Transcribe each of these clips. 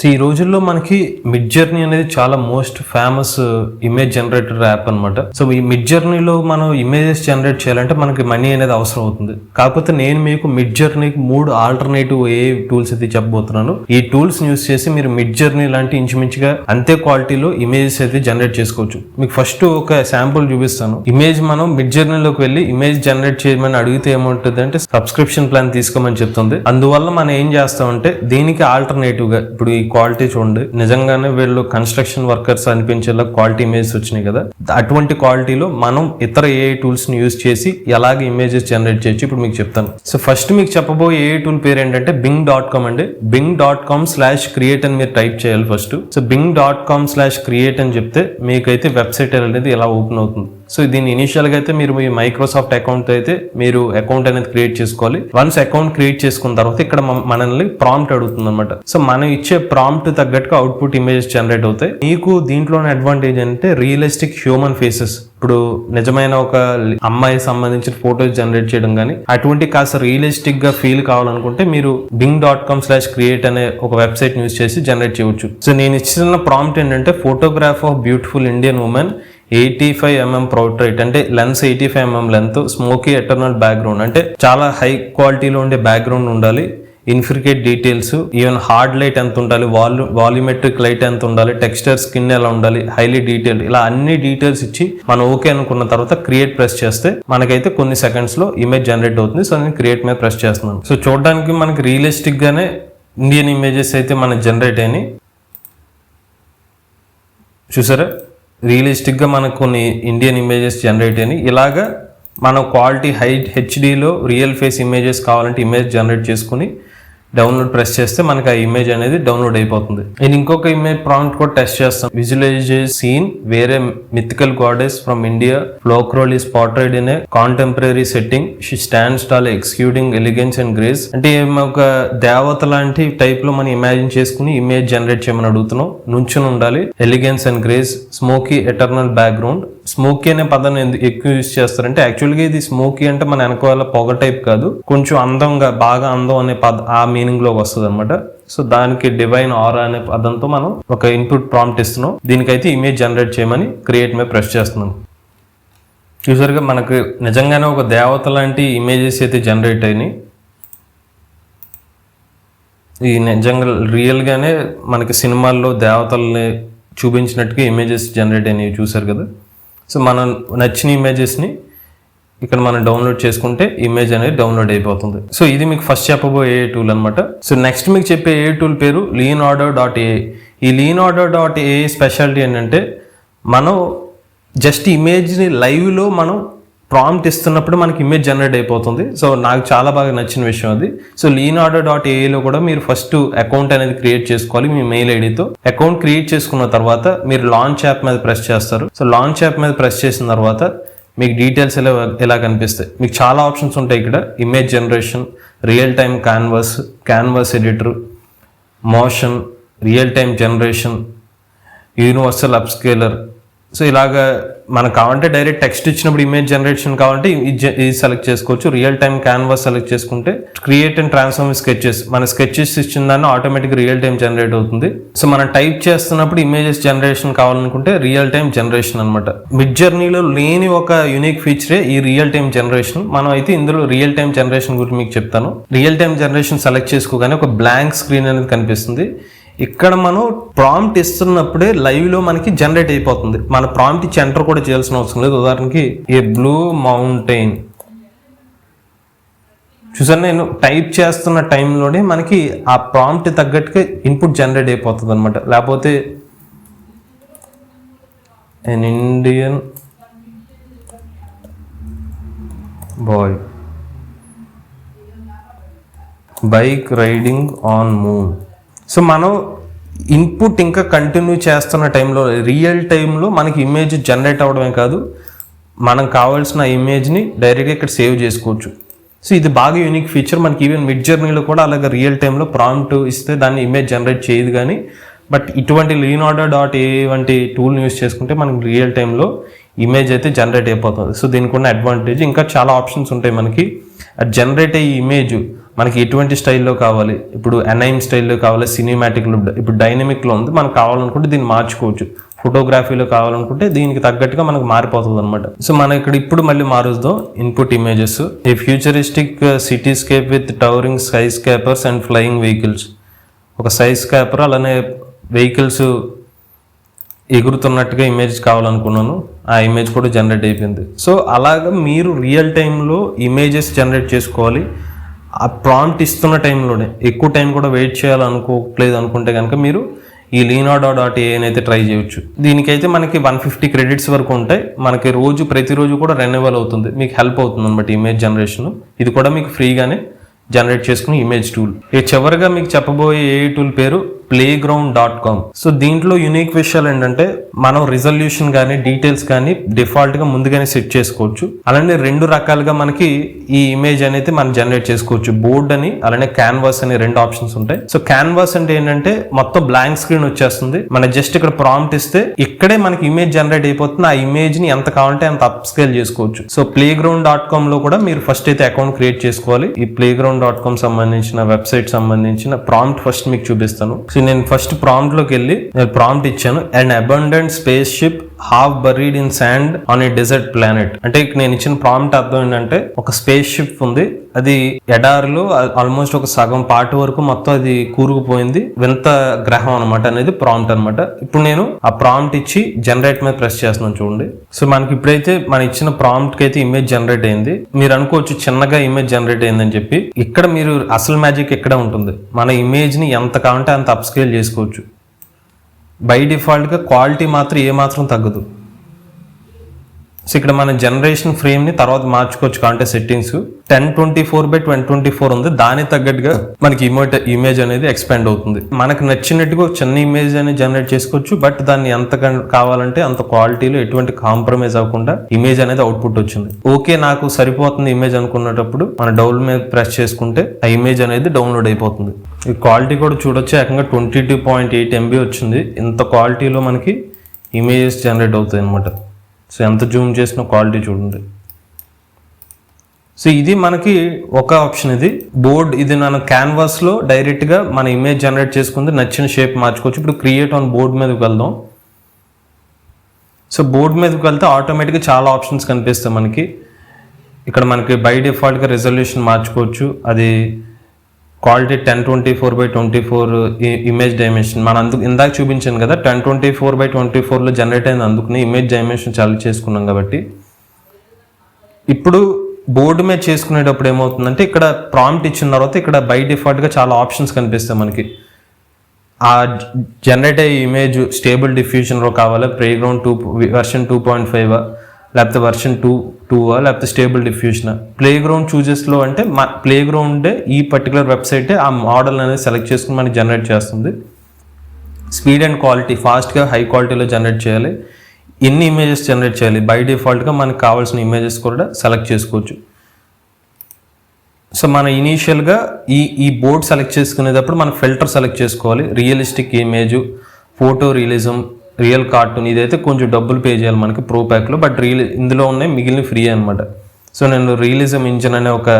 So ఈ రోజుల్లో మనకి మిడ్ జర్నీ అనేది చాలా most famous image generator app అన్నమాట. సో ఈ మిడ్ జర్నీలో మనం ఇమేజెస్ జనరేట్ చేయాలంటే మనకి మనీ అనేది అవసరం అవుతుంది. కాకపోతే నేను మీకు మిడ్ జర్నీకి మూడు ఆల్టర్నేటివ్ ఏ టూల్స్ అయితే చెప్పబోతున్నాను. ఈ టూల్స్ యూస్ చేసి మీరు మిడ్ జర్నీ లాంటి ఇంచుమించుగా అంతే క్వాలిటీలో ఇమేజెస్ అయితే జనరేట్ చేసుకోవచ్చు. మీకు ఫస్ట్ ఒక శాంపుల్ చూపిస్తాను. ఇమేజ్ మనం మిడ్ జర్నీలోకి వెళ్ళి ఇమేజ్ జనరేట్ చేయమని అడిగితే ఏముంటుంది అంటే సబ్స్క్రిప్షన్ ప్లాన్ తీసుకోమని చెప్తుంది. అందువల్ల మనం ఏం చేస్తామంటే దీనికి ఆల్టర్నేటివ్గా ఇప్పుడు క్వాలిటీ చూడండి. నిజంగానే వీళ్ళు కన్స్ట్రక్షన్ వర్కర్స్ అనిపించేలా క్వాలిటీ ఇమేజెస్ వచ్చినాయి కదా. అటువంటి క్వాలిటీలో మనం ఇతర ఏఐ టూల్స్ని యూజ్ చేసి ఎలాగ ఇమేజెస్ జనరేట్ చేయొచ్చు ఇప్పుడు మీకు చెప్తాను. సో ఫస్ట్ మీకు చెప్పబోయే ఏఐ టూల్ పేరు ఏంటంటే బింగ్ డాట్ కామ్ అండి. Bing dot com slash create అని మీరు టైప్ చేయాలి first so Bing dot com slash create అని చెప్తే మీకైతే వెబ్సైట్ అనేది ఇలా ఓపెన్ అవుతుంది? సో దీన్ని ఇనిషియల్గా అయితే మీరు మీ మైక్రోసాఫ్ట్ అకౌంట్ అయితే మీరు అకౌంట్ అనేది క్రియేట్ చేసుకోవాలి. వన్స్ అకౌంట్ క్రియేట్ చేసుకున్న తర్వాత ఇక్కడ మనల్ని ప్రాంప్ట్ అడుగుతుంది అనమాట సో మనం ఇచ్చే ప్రాంప్ట్ తగ్గట్టుగా అవుట్పుట్ ఇమేజెస్ జనరేట్ అవుతాయి. మీకు దీంట్లోని అడ్వాంటేజ్ అంటే రియలిస్టిక్ హ్యూమన్ ఫేసెస్ ఇప్పుడు నిజమైన ఒక అమ్మాయి సంబంధించిన ఫోటోస్ జనరేట్ చేయడం కానీ అటువంటి కాస్త రియలిస్టిక్గా ఫీల్ కావాలనుకుంటే మీరు Bing dot com slash create అనే ఒక వెబ్సైట్ యూస్ చేసి జనరేట్ చేయవచ్చు. సో నేను ఇచ్చిన ప్రాంప్ట్ ఏంటంటే photograph of beautiful Indian women eighty five mm portrait అంటే lens eighty five mm length smoky eternal background అంటే చాలా హై క్వాలిటీలో ఉండే బ్యాక్గ్రౌండ్ ఉండాలి. Intricate details even hard light ఎంత ఉండాలి వాల్యూ వాల్యూమెట్రిక్ లైట్ ఎంత ఉండాలి టెక్స్చర్ స్కిన్ ఎలా ఉండాలి హైలీ డీటెయిల్ ఇలా అన్ని డీటెయిల్స్ ఇచ్చి మనం ఓకే అనుకున్న తర్వాత క్రియేట్ ప్రెస్ చేస్తే మనకైతే కొన్ని సెకండ్స్లో ఇమేజ్ జనరేట్ అవుతుంది. సో నేను క్రియేట్ మీద ప్రెస్ చేస్తున్నాను. సో చూడడానికి మనకి రియలిస్టిక్ గానే ఇండియన్ ఇమేజెస్ అయితే మనకి జనరేట్ అయినాయి. చూసారా? రియలిస్టిక్గా మనకు కొన్ని ఇండియన్ ఇమేజెస్ జనరేట్ అయినాయి. ఇలాగా మనం క్వాలిటీ హై హెచ్డిలో రియల్ ఫేస్ ఇమేజెస్ కావాలంటే ఇమేజ్ జనరేట్ చేసుకుని డౌన్లోడ్ ప్రెస్ చేస్తే మనకి ఆ ఇమేజ్ అనేది డౌన్లోడ్ అయిపోతుంది. నేను ఇంకొక ఇమేజ్ ప్రాంప్ట్ కూడా టెస్ట్ చేస్తాను visualize scene where mythical goddess from India folklore is portrayed in a contemporary setting she stands tall exuding elegance and grace అంటే ఒక దేవత లాంటి టైప్లో మనం ఇమాజిన్ చేసుకుని ఇమేజ్ జనరేట్ చేయమని అడుగుతున్నాం. నుంచుని ఉండాలి. Elegance and grace smoky eternal background smoky అనే పదాన్ని ఎందుకు ఎక్కువ యూజ్ చేస్తారంటే యాక్చువల్గా ఇది స్మోకీ అంటే మన వెనకాల పొగ టైప్ కాదు. కొంచెం అందంగా బాగా అందం అనే పద ఆ మీనింగ్లోకి వస్తుంది అనమాట సో దానికి డివైన్ ఆర్ అనే పదంతో మనం ఒక ఇన్పుట్ ప్రాంప్ట్ ఇస్తున్నాం. దీనికైతే ఇమేజ్ జనరేట్ చేయమని క్రియేట్ మీద ప్రెస్ చేస్తున్నాం. యూజర్గా మనకు నిజంగానే ఒక దేవత లాంటి ఇమేజెస్ అయితే జనరేట్ అయినాయి. ఈ నిజంగా రియల్గానే మనకి సినిమాల్లో దేవతల్ని చూపించినట్టుగా ఇమేజెస్ జనరేట్ అయినవి చూసారు కదా. సో మనం నచ్చిన ఇమేజెస్ని ఇక్కడ మనం డౌన్లోడ్ చేసుకుంటే ఇమేజ్ అనేది డౌన్లోడ్ అయిపోతుంది. సో ఇది మీకు ఫస్ట్ చెప్పబోయే ఏ టూల్ అనమాట సో నెక్స్ట్ మీకు చెప్పే ఏ టూల్ పేరు Leonardo dot A I Leonardo dot AI speciality ఏంటంటే మనం జస్ట్ ఇమేజ్ని లైవ్లో మనం ప్రాంప్ట్ ఇస్తున్నప్పుడు మనకి ఇమేజ్ జనరేట్ అయిపోతుంది. సో నాకు చాలా బాగా నచ్చిన విషయం అది. సో లీన్ ఆర్డర్ డాట్ ఏఏలో కూడా మీరు ఫస్ట్ అకౌంట్ అనేది క్రియేట్ చేసుకోవాలి మీ మెయిల్ ఐడితో. అకౌంట్ క్రియేట్ చేసుకున్న తర్వాత మీరు లాంచ్ యాప్ మీద ప్రెస్ చేస్తారు. సో లాంచ్ యాప్ మీద ప్రెస్ చేసిన తర్వాత మీకు డీటెయిల్స్ ఎలా ఎలా కనిపిస్తాయి? మీకు చాలా ఆప్షన్స్ ఉంటాయి ఇక్కడ. Image generation real time canvas canvas editor motion real time generation universal upscaler so ఇలాగా మనకు కావాలంటే డైరెక్ట్ టెక్స్ట్ ఇచ్చినప్పుడు ఇమేజ్ జనరేషన్ కావాలంటే ఇది సెలెక్ట్ చేసుకోవచ్చు. రియల్ టైమ్ క్యాన్వాస్ సెలెక్ట్ చేసుకుంటే క్రియేట్ అండ్ ట్రాన్స్ఫార్మ్ స్కెచెస్ మన స్కెచెస్ ఇచ్చిన దాన్ని ఆటోమేటిక్ రియల్ టైం జనరేట్ అవుతుంది. సో మనం టైప్ చేస్తున్నప్పుడు ఇమేజెస్ జనరేషన్ కావాలనుకుంటే రియల్ టైం జనరేషన్ అనమాట మిడ్ జర్నీలో లేని ఒక యూనిక్ ఫీచరే ఈ రియల్ టైం జనరేషన్ మనం అయితే ఇందులో రియల్ టైం జనరేషన్ గురించి మీకు చెప్తాను. రియల్ టైం జనరేషన్ సెలెక్ట్ చేసుకోగానే ఒక బ్లాంక్ స్క్రీన్ అనేది కనిపిస్తుంది. ఇక్కడ మనం ప్రాంప్ట్ ఇస్తున్నప్పుడే లైవ్లో మనకి జనరేట్ అయిపోతుంది. మన ప్రాంప్ట్ ఇచ్చి ఎంటర్ కూడా చేయాల్సిన అవసరం లేదు. ఉదాహరణకి ఏ బ్లూ మౌంటైన్ చూసాను నేను టైప్ చేస్తున్న టైంలోనే మనకి ఆ ప్రాంప్ట్ తగ్గట్టుగా ఇన్పుట్ జనరేట్ అయిపోతుంది అనమాట లేకపోతే an Indian boy bike riding on moon so మనం ఇన్పుట్ ఇంకా కంటిన్యూ చేస్తున్న టైంలో రియల్ టైంలో మనకి ఇమేజ్ జనరేట్ అవ్వడమే కాదు మనం కావాల్సిన ఇమేజ్ని డైరెక్ట్గా ఇక్కడ సేవ్ చేసుకోవచ్చు. సో ఇది బాగా యూనిక్ ఫీచర్ మనకి ఈవెన్ మిడ్ జర్నీలో కూడా అలాగే రియల్ టైంలో ప్రాంప్ట్ ఇస్తే దాన్ని ఇమేజ్ జనరేట్ చేయదు కానీ బట్ ఇటువంటి లీనాడో డాట్ ఏ వంటి టూల్ని యూస్ చేసుకుంటే మనకి రియల్ టైంలో ఇమేజ్ అయితే జనరేట్ అయిపోతుంది. సో దీనికి ఉన్న అడ్వాంటేజ్ ఇంకా చాలా ఆప్షన్స్ ఉంటాయి మనకి. జనరేట్ అయ్యే ఇమేజ్ మనకి ఎటువంటి స్టైల్లో కావాలి? ఇప్పుడు ఎన్ఐఎం స్టైల్లో కావాలి సినిమాటిక్లో ఇప్పుడు డైనమిక్లో ఉంది మనకు కావాలనుకుంటే దీన్ని మార్చుకోవచ్చు. ఫోటోగ్రఫీలో కావాలనుకుంటే దీనికి తగ్గట్టుగా మనకు మారిపోతుంది అనమాట సో మన ఇక్కడ ఇప్పుడు మళ్ళీ మారుద్దాం. Input images a futuristic cityscape with towering skyscrapers and flying vehicles ఒక సైజ్ స్కేపర్ అలానే వెహికల్స్ ఎగురుతున్నట్టుగా ఇమేజ్ కావాలనుకున్నాను. ఆ ఇమేజ్ కూడా జనరేట్ అయిపోయింది. సో అలాగా మీరు రియల్ టైంలో ఇమేజెస్ జనరేట్ చేసుకోవాలి. ఆ ప్రాంప్ట్ ఇస్తున్న టైంలోనే ఎక్కువ టైం కూడా వెయిట్ చేయాలనుకోలేదు అనుకుంటే కనుక మీరు ఈ లీనాడో డాట్ ఏ అయితే ట్రై చేయొచ్చు. దీనికైతే మనకి వన్ ఫిఫ్టీ క్రెడిట్స్ వరకు ఉంటాయి. మనకి రోజు ప్రతిరోజు కూడా రెన్యువల్ అవుతుంది. మీకు హెల్ప్ అవుతుంది అనమాట ఇమేజ్ జనరేషన్ ఇది కూడా మీకు ఫ్రీగానే జనరేట్ చేసుకుని ఇమేజ్ టూల్ ఇక చివరిగా మీకు చెప్పబోయే ఏ టూల్ పేరు? Playground dot com so దీంట్లో యునిక్ విషయాలు ఏంటంటే మనం రిజల్యూషన్ కానీ డీటెయిల్స్ కానీ డిఫాల్ట్గా ముందుగానే సెట్ చేసుకోవచ్చు. అలానే రెండు రకాలుగా మనకి ఈ ఇమేజ్ అనేది మనం జనరేట్ చేసుకోవచ్చు. బోర్డ్ అని అలానే క్యాన్వాస్ అని రెండు ఆప్షన్స్ ఉంటాయి. సో క్యాన్వాస్ అంటే ఏంటంటే మొత్తం బ్లాంక్ స్క్రీన్ వచ్చేస్తుంది. మన జస్ట్ ఇక్కడ ప్రాంప్ట్ ఇస్తే ఇక్కడే మనకి ఇమేజ్ జనరేట్ అయిపోతుంది. ఆ ఇమేజ్ని ఎంత కావాలంటే అంత అప్ స్కేల్ చేసుకోవచ్చు. సో ప్లే గ్రౌండ్ డాట్ కామ్లో కూడా మీరు ఫస్ట్ అయితే అకౌంట్ క్రియేట్ చేసుకోవాలి. ఈ ప్లే గ్రౌండ్ డాట్ కామ్ సంబంధించిన వెబ్సైట్ సంబంధించిన ప్రాంప్ట్ ఫస్ట్ మీకు చూపిస్తాను. సో నేను ఫస్ట్ ప్రాంప్ట్లోకి వెళ్ళి నేను ప్రాంప్ట్ ఇచ్చాను. And abundant spaceship half buried in sand on a desert planet. అంటే నేను ఇచ్చిన ప్రాంప్ట్ అర్థం ఏంటంటే ఒక స్పేస్ షిప్ ఉంది అది ఎడారిలో ఆల్మోస్ట్ ఒక సగం పార్ట్ వరకు మొత్తం అది కూరుకుపోయింది వింత గ్రహం అనమాట అనేది ప్రాంప్ట్ అనమాట ఇప్పుడు నేను ఆ ప్రాంప్ట్ ఇచ్చి జనరేట్ మీద ప్రెస్ చేస్తున్నాను చూడండి. సో మనకి ఇప్పుడైతే మన ఇచ్చిన ప్రాంప్ట్కి అయితే ఇమేజ్ జనరేట్ అయింది. మీరు అనుకోవచ్చు చిన్నగా ఇమేజ్ జనరేట్ అయిందని చెప్పి ఇక్కడ మీరు అసలు మ్యాజిక్ ఇక్కడ ఉంటుంది. మన ఇమేజ్ని ఎంత కావాలంటే అంత అప్స్కేల్ చేసుకోవచ్చు. బై డిఫాల్ట్గా క్వాలిటీ మాత్రం ఏ మాత్రం తగ్గదు. సో ఇక్కడ మన జనరేషన్ ఫ్రేమ్ని తర్వాత మార్చుకోవచ్చు కాంటే settings ten twenty four by twenty twenty four ఉంది. దానికి తగ్గట్టుగా మనకి ఇమోట్ ఇమేజ్ అనేది ఎక్స్పాండ్ అవుతుంది. మనకు నచ్చినట్టుగా చిన్న ఇమేజ్ అనేది జనరేట్ చేసుకోవచ్చు. బట్ దాన్ని ఎంత కావాలంటే అంత క్వాలిటీలో ఎటువంటి కాంప్రమైజ్ అవ్వకుండా ఇమేజ్ అనేది అవుట్పుట్ వచ్చింది. ఓకే నాకు సరిపోతుంది ఇమేజ్ అనుకున్నప్పుడు మన డౌన్ మీద ప్రెస్ చేసుకుంటే ఆ ఇమేజ్ అనేది డౌన్లోడ్ అయిపోతుంది. ఈ క్వాలిటీ కూడా చూడొచ్చు ఏకంగా twenty two point eight MB వచ్చింది. ఇంత క్వాలిటీలో మనకి ఇమేజెస్ జనరేట్ అవుతాయి అనమాట సో ఎంత జూమ్ చేసిన క్వాలిటీ చూడండి. సో ఇది మనకి ఒక ఆప్షన్ ఇది. బోర్డ్ ఇది మన క్యాన్వాస్లో డైరెక్ట్గా మన ఇమేజ్ జనరేట్ చేసుకుంది. నచ్చిన షేప్ మార్చుకోవచ్చు. ఇప్పుడు క్రియేట్ ఆన్ బోర్డ్ మీదకి వెళ్దాం. సో బోర్డ్ మీదకి వెళ్తే ఆటోమేటిక్గా చాలా ఆప్షన్స్ కనిపిస్తాయి మనకి. ఇక్కడ మనకి బై డిఫాల్ట్గా రెజల్యూషన్ మార్చుకోవచ్చు. అది quality ten twenty four by twenty four image dimension మనం అందుకు ఇందాక చూపించాను కదా ten twenty four by twenty ఫోర్లో జనరేట్ అయింది అందుకుని ఇమేజ్ డైమెన్షన్ చాలా చేసుకున్నాం కాబట్టి. ఇప్పుడు బోర్డు మీద చేసుకునేటప్పుడు ఏమవుతుందంటే ఇక్కడ ప్రాంప్ట్ ఇచ్చిన తర్వాత ఇక్కడ బై డిఫాల్ట్గా చాలా ఆప్షన్స్ కనిపిస్తాయి మనకి. ఆ జనరేట్ అయ్యే ఇమేజ్ స్టేబుల్ డిఫ్యూజన్లో కావాలా? Playground two version two point five లేకపోతే వెర్షన్ టూ టూ లేకపోతే స్టేబుల్ డిఫ్యూషన్ ప్లే గ్రౌండ్ చూజెస్లో అంటే మా ప్లే గ్రౌండే ఈ పర్టికులర్ వెబ్సైట్ ఆ మోడల్ అనేది సెలెక్ట్ చేసుకుని మనకి జనరేట్ చేస్తుంది. స్పీడ్ అండ్ క్వాలిటీ ఫాస్ట్గా హై క్వాలిటీలో జనరేట్ చేయాలి. ఎన్ని ఇమేజెస్ జనరేట్ చేయాలి? బై డిఫాల్ట్గా మనకు కావాల్సిన ఇమేజెస్ కూడా సెలెక్ట్ చేసుకోవచ్చు. సో మన ఇనీషియల్గా ఈ ఈ బోర్డ్ సెలెక్ట్ చేసుకునేటప్పుడు మనం ఫిల్టర్ సెలెక్ట్ చేసుకోవాలి. Realistic image photo realism real cartoon. ఇదైతే కొంచెం డబ్బులు పే చేయాలి మనకి ప్రో ప్యాక్లో బట్ రీల్ ఇందులో ఉన్నాయి మిగిలిన ఫ్రీ అనమాట సో నేను రియలిజం ఇంజన్ అనే ఒక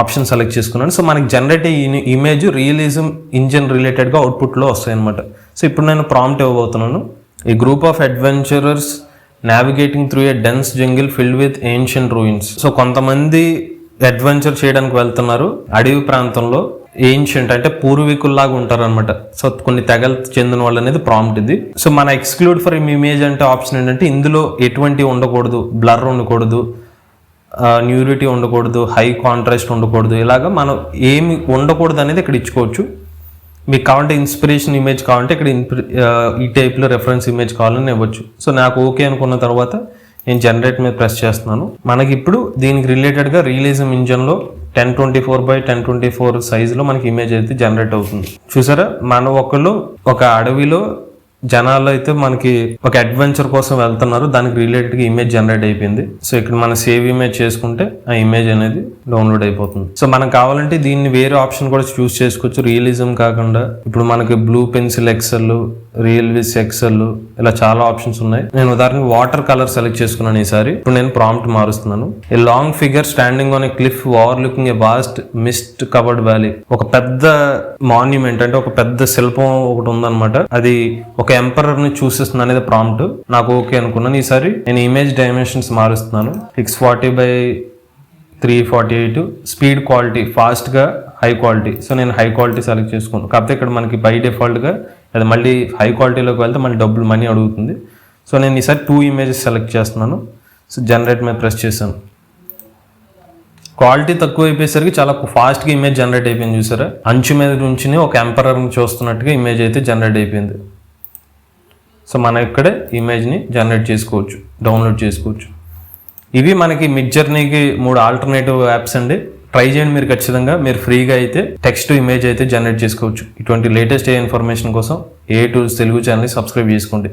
ఆప్షన్ సెలెక్ట్ చేసుకున్నాను. సో మనకి జనరేట్ అయ్యే ఇమేజ్ రియలిజం ఇంజన్ రిలేటెడ్గా అవుట్పుట్లో వస్తాయి అనమాట సో ఇప్పుడు నేను ప్రాంప్ట్ ఇవ్వబోతున్నాను. ఈ group of adventurers navigating through a dense jungle filled with ancient ruins. So కొంతమంది అడ్వెంచర్ చేయడానికి వెళ్తున్నారు అడవి ప్రాంతంలో. ఏన్షియంట్ అంటే పూర్వీకుల్లాగా ఉంటారు అనమాట సో కొన్ని తెగలు చెందిన వాళ్ళు అనేది ప్రాంప్ట్ ఇది. సో మన ఎక్స్క్లూడ్ ఫర్ ఇమేజ్ అంటే ఆప్షన్ ఏంటంటే ఇందులో ఎటువంటి ఉండకూడదు బ్లర్ ఉండకూడదు న్యూరిటీ ఉండకూడదు హై కాంట్రాస్ట్ ఉండకూడదు. ఇలాగా మనం ఏమి ఉండకూడదు అనేది ఇక్కడ ఇచ్చుకోవచ్చు. మీకు కావాలంటే ఇన్స్పిరేషన్ ఇమేజ్ కావాలంటే ఇక్కడ ఇన్పి- ఈ టైప్లో రెఫరెన్స్ ఇమేజ్ కావాలని ఇవ్వచ్చు. సో నాకు ఓకే అనుకున్న తర్వాత నేను జనరేట్ మీద ప్రెస్ చేస్తున్నాను. మనకి ఇప్పుడు దీనికి రిలేటెడ్గా realism ఇంజన్లో ten twenty four by ten twenty four సైజులో మనకి ఇమేజ్ అయితే జనరేట్ అవుతుంది. చూసారా? మన ఒకళ్ళు ఒక అడవిలో జనాలు అయితే మనకి ఒక అడ్వెంచర్ కోసం వెళ్తున్నారు. దానికి రిలేటెడ్గా ఇమేజ్ జనరేట్ అయిపోయింది. సో ఇక్కడ మనం సేవ్ ఇమేజ్ చేసుకుంటే ఆ ఇమేజ్ అనేది డౌన్లోడ్ అయిపోతుంది. సో మనం కావాలంటే దీన్ని వేరే ఆప్షన్ కూడా చూస్ చేసుకోవచ్చు. రియలిజం కాకుండా ఇప్పుడు మనకి blue pencil XL RealVis XL ఇలా చాలా ఆప్షన్స్ ఉన్నాయి. నేను ఉదాహరణకి వాటర్ కలర్ సెలెక్ట్ చేసుకున్నాను ఈసారి. ఇప్పుడు నేను prompt మారుస్తున్నాను. A long figure standing on a cliff overlooking a vast mist covered valley ఒక పెద్ద మాన్యుమెంట్ అంటే ఒక పెద్ద శిల్పం ఒకటి ఉందన్నమాట. అది ఒక ఎంపరర్ని చూసిస్తుంది అనేది ప్రాంప్ట్ నాకు ఓకే అనుకున్నాను. ఈసారి నేను image dimensions మారుస్తున్నాను. Six forty by three forty eight speed quality ఫాస్ట్గా హై క్వాలిటీ సో నేను హై క్వాలిటీ సెలెక్ట్ చేసుకున్నాను. కాకపోతే ఇక్కడ మనకి బై డిఫాల్ట్గా అది మళ్ళీ హై క్వాలిటీలోకి వెళ్తే మళ్ళీ డబ్బులు మనీ అడుగుతుంది. సో నేను ఈసారి టూ ఇమేజెస్ సెలెక్ట్ చేస్తున్నాను. సో జనరేట్ మీద ప్రెస్ చేశాను. క్వాలిటీ తక్కువ అయిపోయేసరికి చాలా ఫాస్ట్గా ఇమేజ్ జనరేట్ అయిపోయింది చూసారా? అంచు మీద నుంచి ఒక ఎంపరర్ని చూస్తున్నట్టుగా ఇమేజ్ అయితే జనరేట్ అయిపోయింది. సో మనం ఇక్కడే ఇమేజ్ని జనరేట్ చేసుకోవచ్చు డౌన్లోడ్ చేసుకోవచ్చు. ఇవి మనకి మిడ్ జర్నీకి మూడు ఆల్టర్నేటివ్ యాప్స్ అండి. ట్రై చేయండి మీరు ఖచ్చితంగా. మీరు ఫ్రీగా అయితే టెక్స్ట్ ఇమేజ్ అయితే జనరేట్ చేసుకోవచ్చు. ఇటువంటి లేటెస్ట్ ఏ ఇన్ఫర్మేషన్ కోసం ఏ టూల్స్ తెలుగు ఛానల్ని సబ్స్క్రైబ్ చేసుకోండి.